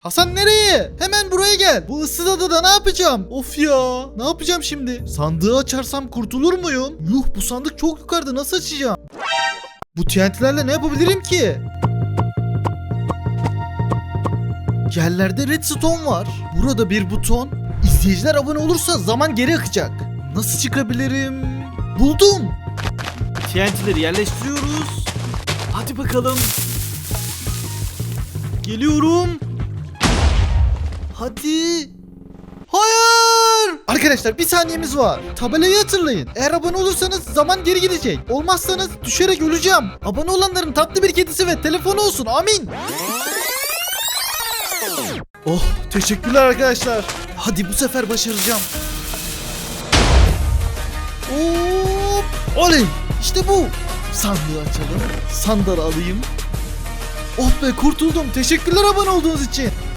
Hasan nereye? Hemen buraya gel. Bu ıssız adada ne yapacağım? Of ya. Ne yapacağım şimdi? Sandığı açarsam kurtulur muyum? Yuh bu sandık çok yukarıda nasıl açacağım? Bu TNT'lerle ne yapabilirim ki? Yerlerde redstone var. Burada bir buton. İzleyiciler abone olursa zaman geri akacak. Nasıl çıkabilirim? Buldum. TNT'leri yerleştiriyoruz. Hadi bakalım. Geliyorum. Hadi. Hayır! Arkadaşlar bir saniyemiz var. Tabelayı hatırlayın. Eğer abone olursanız zaman geri gidecek. Olmazsanız düşerek öleceğim. Abone olanların tatlı bir kedisi ve telefonu olsun. Amin. Oh teşekkürler arkadaşlar. Hadi bu sefer başaracağım. Hop! Oley! İşte bu. Sandığı açalım. Sandığı alayım. Oh be kurtuldum. Teşekkürler abone olduğunuz için.